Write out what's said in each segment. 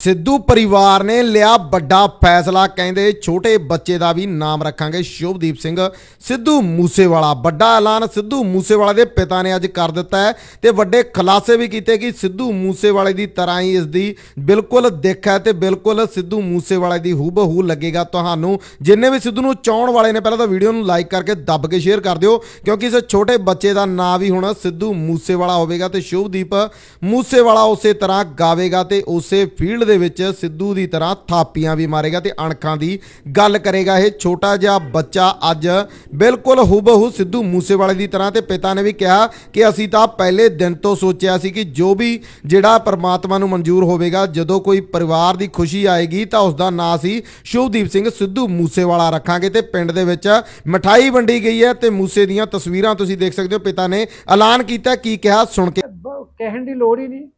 ਸਿੱਧੂ ਪਰਿਵਾਰ ਨੇ ਲਿਆ ਵੱਡਾ ਫੈਸਲਾ, ਕਹਿੰਦੇ ਛੋਟੇ ਬੱਚੇ ਦਾ ਵੀ ਨਾਮ ਰੱਖਾਂਗੇ ਸ਼ੁਭਦੀਪ ਸਿੰਘ। ਸਿੱਧੂ ਮੂਸੇਵਾਲਾ, ਵੱਡਾ ਐਲਾਨ ਸਿੱਧੂ ਮੂਸੇਵਾਲੇ ਦੇ ਪਿਤਾ ਨੇ ਅੱਜ ਕਰ ਦਿੱਤਾ ਹੈ ਤੇ ਵੱਡੇ ਖੁਲਾਸੇ ਵੀ ਕੀਤੇ ਕਿ ਸਿੱਧੂ ਮੂਸੇਵਾਲੇ ਦੀ ਤਰ੍ਹਾਂ ਹੀ ਇਸ ਦੀ ਬਿਲਕੁਲ ਦਿੱਖ ਹੈ ਤੇ ਬਿਲਕੁਲ ਸਿੱਧੂ ਮੂਸੇਵਾਲੇ ਦੀ ਹੂਬਹੂ ਲੱਗੇਗਾ ਤੁਹਾਨੂੰ। ਜਿੰਨੇ ਵੀ ਸਿੱਧੂ ਨੂੰ ਚਾਹਣ ਵਾਲੇ ਨੇ, ਪਹਿਲਾਂ ਤਾਂ ਵੀਡੀਓ ਨੂੰ ਲਾਈਕ ਕਰਕੇ ਦੱਬ ਕੇ ਸ਼ੇਅਰ ਕਰ ਦਿਓ, ਕਿਉਂਕਿ ਇਸ ਛੋਟੇ ਬੱਚੇ ਦਾ ਨਾਂ ਵੀ ਹੁਣ ਸਿੱਧੂ ਮੂਸੇਵਾਲਾ ਹੋਵੇਗਾ ਤੇ ਸ਼ੁਭਦੀਪ ਮੂਸੇਵਾਲਾ ਉਸੇ ਤਰ੍ਹਾਂ ਗਾਵੇਗਾ ਤੇ ਉਸੇ ਫੀਲਡ ਦੇ ਵਿੱਚ ਸਿੱਧੂ ਦੀ ਤਰ੍ਹਾਂ ਥਾਪੀਆਂ ਵੀ ਮਾਰੇਗਾ ਤੇ ਅਣਖਾਂ ਦੀ ਗੱਲ ਕਰੇਗਾ ਇਹ ਛੋਟਾ ਜਿਹਾ ਬੱਚਾ ਅੱਜ ਬਿਲਕੁਲ ਹੂਬਹੂ ਸਿੱਧੂ ਮੂਸੇਵਾਲੇ ਦੀ ਤਰ੍ਹਾਂ ਤੇ ਪਿਤਾ ਨੇ ਵੀ ਕਿਹਾ ਕਿ ਅਸੀਂ ਤਾਂ ਪਹਿਲੇ ਦਿਨ ਤੋਂ ਸੋਚਿਆ ਸੀ ਕਿ ਜੋ ਵੀ ਜਿਹੜਾ ਪਰਮਾਤਮਾ ਨੂੰ ਮਨਜ਼ੂਰ ਹੋਵੇਗਾ, ਜਦੋਂ ਕੋਈ ਪਰਿਵਾਰ ਦੀ ਖੁਸ਼ੀ ਆਏਗੀ ਤਾਂ ਉਸ ਦਾ ਨਾਂ ਸੀ ਸ਼ੁਭਦੀਪ ਸਿੰਘ ਸਿੱਧੂ ਮੂਸੇਵਾਲਾ ਰੱਖਾਂਗੇ ਤੇ ਪਿੰਡ ਦੇ ਵਿੱਚ ਮਠਾਈ ਵੰਡੀ ਗਈ ਹੈ ਤੇ ਮੂਸੇ ਦੀਆਂ ਤਸਵੀਰਾਂ ਤੁਸੀਂ ਦੇਖ ਸਕਦੇ ਹੋ। ਪਿਤਾ ਨੇ ਐਲਾਨ ਕੀਤਾ, ਕੀ ਕਿਹਾ, ਸੁਣ ਕੇ ਕਹਿਣ ਦੀ ਲੋੜ ਹੀ ਨਹੀਂ।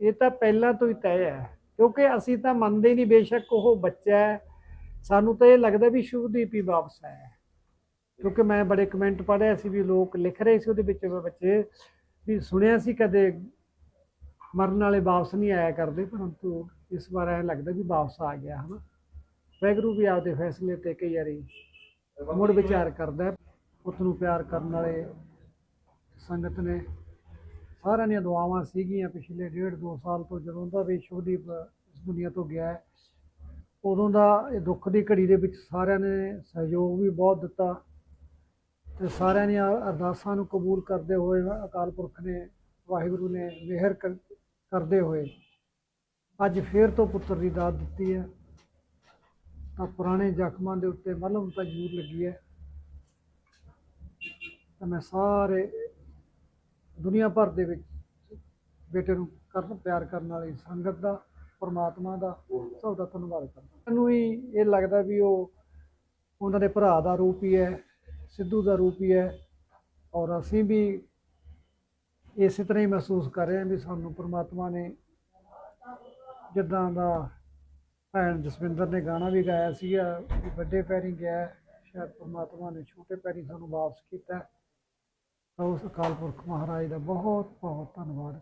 ਇਹ ਤਾਂ ਪਹਿਲਾਂ ਤੋਂ ਹੀ ਤੈਅ ਹੈ। ਕਿਉਂਕਿ ਅਸੀਂ ਤਾਂ ਮੰਨਦੇ ਹੀ ਨਹੀਂ ਬੇਸ਼ੱਕ ਉਹ ਬੱਚਾ ਹੈ। ਸਾਨੂੰ ਤਾਂ ਇਹ ਲੱਗਦਾ ਵੀ ਸ਼ੁਭਦੀਪ ਹੀ ਵਾਪਸ ਆਇਆ ਹੈ। ਕਿਉਂਕਿ ਮੈਂ ਬੜੇ ਕਮੈਂਟ ਪੜ੍ਹਿਆ ਸੀ ਵੀ ਲੋਕ ਲਿਖ ਰਹੇ ਸੀ ਉਹਦੇ ਵਿੱਚ ਬੱਚੇ, ਵੀ ਸੁਣਿਆ ਸੀ ਕਦੇ ਮਰਨ ਵਾਲੇ ਵਾਪਸ ਨਹੀਂ ਆਇਆ ਕਰਦੇ, ਪਰੰਤੂ ਇਸ ਵਾਰ ਐ ਲੱਗਦਾ ਵੀ ਵਾਪਸ ਆ ਗਿਆ, ਹਨਾ। ਵੈਗਰੂ ਵੀ ਆਪਦੇ ਫੈਸਲੇ ਤੇ ਕਈ ਵਾਰੀ ਮੁੜ ਵਿਚਾਰ ਕਰਦਾ ਪੁੱਤ ਨੂੰ ਪਿਆਰ ਕਰਨ ਵਾਲੇ ਸੰਗਤ ਨੇ ਸਾਰਿਆਂ ਦੀਆਂ ਦੁਆਵਾਂ ਸੀਗੀਆਂ ਪਿਛਲੇ ਡੇਢ ਦੋ ਸਾਲ ਤੋਂ ਜਦੋਂ ਦਾ ਵੀ ਸ਼ੁਭਦੀਪ ਇਸ ਦੁਨੀਆ ਤੋਂ ਗਿਆ ਹੈ, ਉਦੋਂ ਦਾ ਇਹ ਦੁੱਖ ਦੀ ਘੜੀ ਦੇ ਵਿੱਚ ਸਾਰਿਆਂ ਨੇ ਸਹਿਯੋਗ ਵੀ ਬਹੁਤ ਦਿੱਤਾ ਤੇ ਸਾਰਿਆਂ ਦੀਆਂ ਅਰਦਾਸਾਂ ਨੂੰ ਕਬੂਲ ਕਰਦੇ ਹੋਏ ਅਕਾਲ ਪੁਰਖ ਨੇ, ਵਾਹਿਗੁਰੂ ਨੇ ਮਿਹਰ ਕਰ- ਕਰਦੇ ਹੋਏ ਅੱਜ ਫੇਰ ਤੋਂ ਪੁੱਤਰ ਦੀ ਦਾਤ ਦਿੱਤੀ ਹੈ। ਤਾਂ ਪੁਰਾਣੇ ਜ਼ਖਮਾਂ ਦੇ ਉੱਤੇ ਮਲਮ ਤਾਂ ਜ਼ਰੂਰ ਲੱਗੀ ਹੈ। ਤਾਂ ਮੈਂ ਸਾਰੇ ਦੁਨੀਆ ਭਰ ਦੇ ਵਿੱਚ ਬੇਟੇ ਨੂੰ ਕਰਨ, ਪਿਆਰ ਕਰਨ ਵਾਲੀ ਸੰਗਤ ਦਾ, ਪਰਮਾਤਮਾ ਦਾ ਸਭ ਦਾ ਧੰਨਵਾਦ ਕਰਦਾ। ਮੈਨੂੰ ਹੀ ਇਹ ਲੱਗਦਾ ਵੀ ਉਹ ਉਹਨਾਂ ਦੇ ਭਰਾ ਦਾ ਰੂਪ ਹੀ ਹੈ, ਸਿੱਧੂ ਦਾ ਰੂਪ ਹੀ ਹੈ ਔਰ ਅਸੀਂ ਵੀ ਇਸੇ ਤਰ੍ਹਾਂ ਹੀ ਮਹਿਸੂਸ ਕਰ ਰਹੇ ਹਾਂ ਵੀ ਸਾਨੂੰ ਪਰਮਾਤਮਾ ਨੇ ਜਿੱਦਾਂ ਦਾ ਭੈਣ ਜਸਵਿੰਦਰ ਨੇ ਗਾਣਾ ਵੀ ਗਾਇਆ ਸੀਗਾ, ਵੀ ਵੱਡੇ ਪੈਰੀ ਗਿਆ, ਸ਼ਾਇਦ ਪਰਮਾਤਮਾ ਨੇ ਛੋਟੇ ਪੈਰੀ ਸਾਨੂੰ ਵਾਪਸ ਕੀਤਾ। ਤਾਂ ਉਸ ਅਕਾਲ ਪੁਰਖ ਮਹਾਰਾਜ ਦਾ ਬਹੁਤ ਬਹੁਤ ਧੰਨਵਾਦ